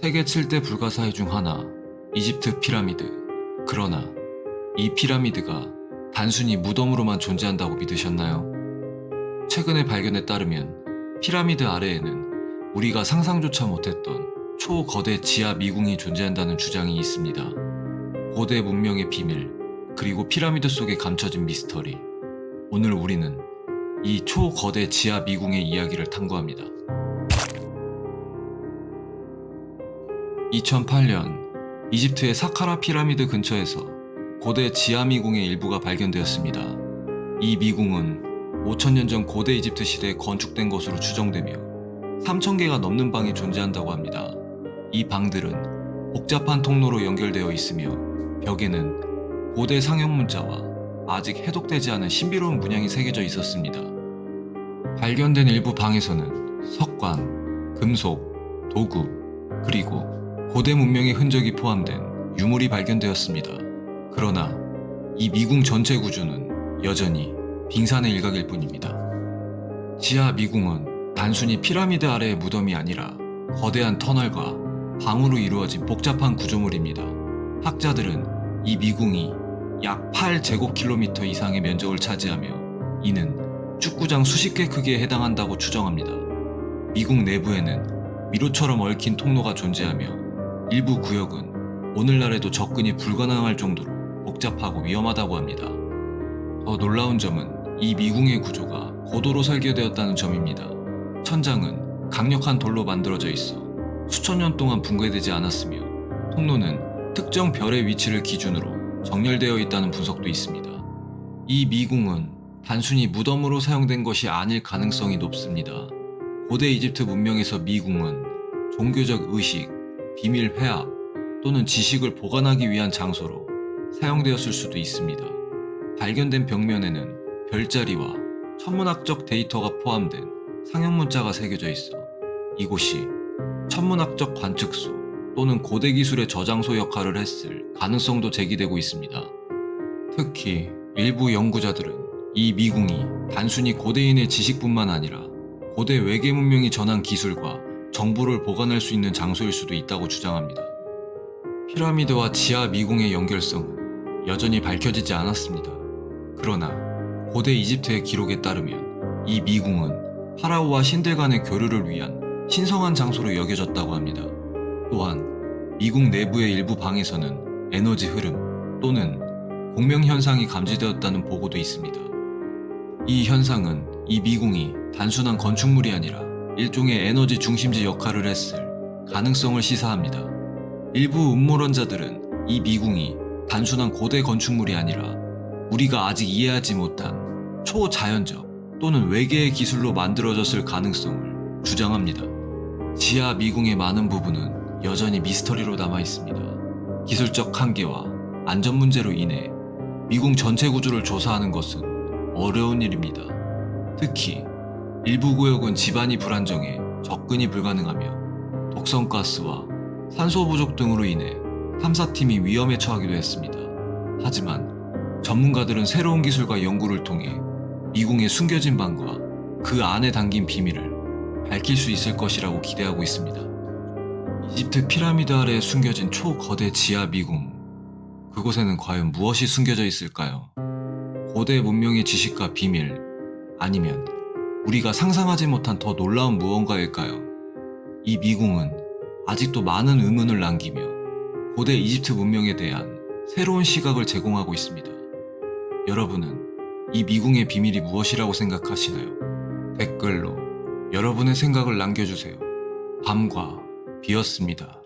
세계 7대 불가사의 중 하나, 이집트 피라미드. 그러나 이 피라미드가 단순히 무덤으로만 존재한다고 믿으셨나요? 최근의 발견에 따르면 피라미드 아래에는 우리가 상상조차 못했던 초거대 지하 미궁이 존재한다는 주장이 있습니다. 고대 문명의 비밀, 그리고 피라미드 속에 감춰진 미스터리. 오늘 우리는 이 초거대 지하 미궁의 이야기를 탐구합니다. 2008년 이집트의 사카라 피라미드 근처에서 고대 지하 미궁의 일부가 발견되었습니다. 이 미궁은 5천년 전 고대 이집트 시대에 건축된 것으로 추정되며 3,000개가 넘는 방이 존재한다고 합니다. 이 방들은 복잡한 통로로 연결되어 있으며 벽에는 고대 상형 문자와 아직 해독되지 않은 신비로운 문양이 새겨져 있었습니다. 발견된 일부 방에서는 석관, 금속, 도구, 그리고 고대 문명의 흔적이 포함된 유물이 발견되었습니다. 그러나 이 미궁 전체 구조는 여전히 빙산의 일각일 뿐입니다. 지하 미궁은 단순히 피라미드 아래의 무덤이 아니라 거대한 터널과 방으로 이루어진 복잡한 구조물입니다. 학자들은 이 미궁이 약 8제곱킬로미터 이상의 면적을 차지하며 이는 축구장 수십 개 크기에 해당한다고 추정합니다. 미궁 내부에는 미로처럼 얽힌 통로가 존재하며 일부 구역은 오늘날에도 접근이 불가능할 정도로 복잡하고 위험하다고 합니다. 더 놀라운 점은 이 미궁의 구조가 고도로 설계되었다는 점입니다. 천장은 강력한 돌로 만들어져 있어 수천 년 동안 붕괴되지 않았으며 통로는 특정 별의 위치를 기준으로 정렬되어 있다는 분석도 있습니다. 이 미궁은 단순히 무덤으로 사용된 것이 아닐 가능성이 높습니다. 고대 이집트 문명에서 미궁은 종교적 의식, 비밀 회합 또는 지식을 보관하기 위한 장소로 사용되었을 수도 있습니다. 발견된 벽면에는 별자리와 천문학적 데이터가 포함된 상형 문자가 새겨져 있어 이곳이 천문학적 관측소 또는 고대 기술의 저장소 역할을 했을 가능성도 제기되고 있습니다. 특히 일부 연구자들은 이 미궁이 단순히 고대인의 지식뿐만 아니라 고대 외계 문명이 전한 기술과 정보를 보관할 수 있는 장소일 수도 있다고 주장합니다. 피라미드와 지하 미궁의 연결성은 여전히 밝혀지지 않았습니다. 그러나 고대 이집트의 기록에 따르면 이 미궁은 파라오와 신들 간의 교류를 위한 신성한 장소로 여겨졌다고 합니다. 또한 미궁 내부의 일부 방에서는 에너지 흐름 또는 공명 현상이 감지되었다는 보고도 있습니다. 이 현상은 이 미궁이 단순한 건축물이 아니라 일종의 에너지 중심지 역할을 했을 가능성을 시사합니다. 일부 음모론자들은 이 미궁이 단순한 고대 건축물이 아니라 우리가 아직 이해하지 못한 초자연적 또는 외계의 기술로 만들어졌을 가능성을 주장합니다. 지하 미궁의 많은 부분은 여전히 미스터리로 남아 있습니다. 기술적 한계와 안전 문제로 인해 미궁 전체 구조를 조사하는 것은 어려운 일입니다. 특히 일부 구역은 지반이 불안정해 접근이 불가능하며 독성가스와 산소 부족 등으로 인해 탐사팀이 위험에 처하기도 했습니다. 하지만 전문가들은 새로운 기술과 연구를 통해 미궁의 숨겨진 방과 그 안에 담긴 비밀을 밝힐 수 있을 것이라고 기대하고 있습니다. 이집트 피라미드 아래에 숨겨진 초거대 지하 미궁. 그곳에는 과연 무엇이 숨겨져 있을까요? 고대 문명의 지식과 비밀, 아니면 우리가 상상하지 못한 더 놀라운 무언가일까요? 이 미궁은 아직도 많은 의문을 남기며 고대 이집트 문명에 대한 새로운 시각을 제공하고 있습니다. 여러분은 이 미궁의 비밀이 무엇이라고 생각하시나요? 댓글로 여러분의 생각을 남겨주세요. 밤과 비었습니다.